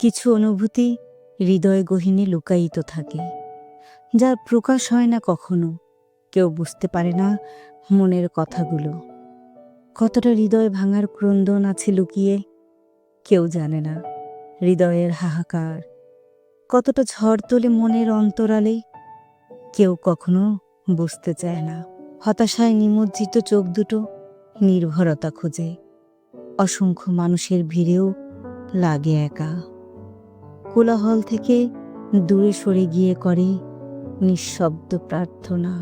কিছু অনুভূতি হৃদয় গহীনে লুকায়িত থাকে, যার প্রকাশ হয় না কখনো। কেউ বুঝতে পারে না মনের কথাগুলো। কতটা হৃদয় ভাঙার ক্রন্দন আছে লুকিয়ে, কেউ জানে না। হৃদয়ের হাহাকার, কতটা ঝড় তোলে মনের অন্তরালে, কেউ কখনো বুঝতে চায় না। হতাশায় নিমজ্জিত চোখ দুটো নির্ভরতা খোঁজে। অসংখ্য মানুষের ভিড়েও লাগে একা। কোলাহল থেকে দূরে সরে গিয়ে করে নিঃশব্দ প্রার্থনা।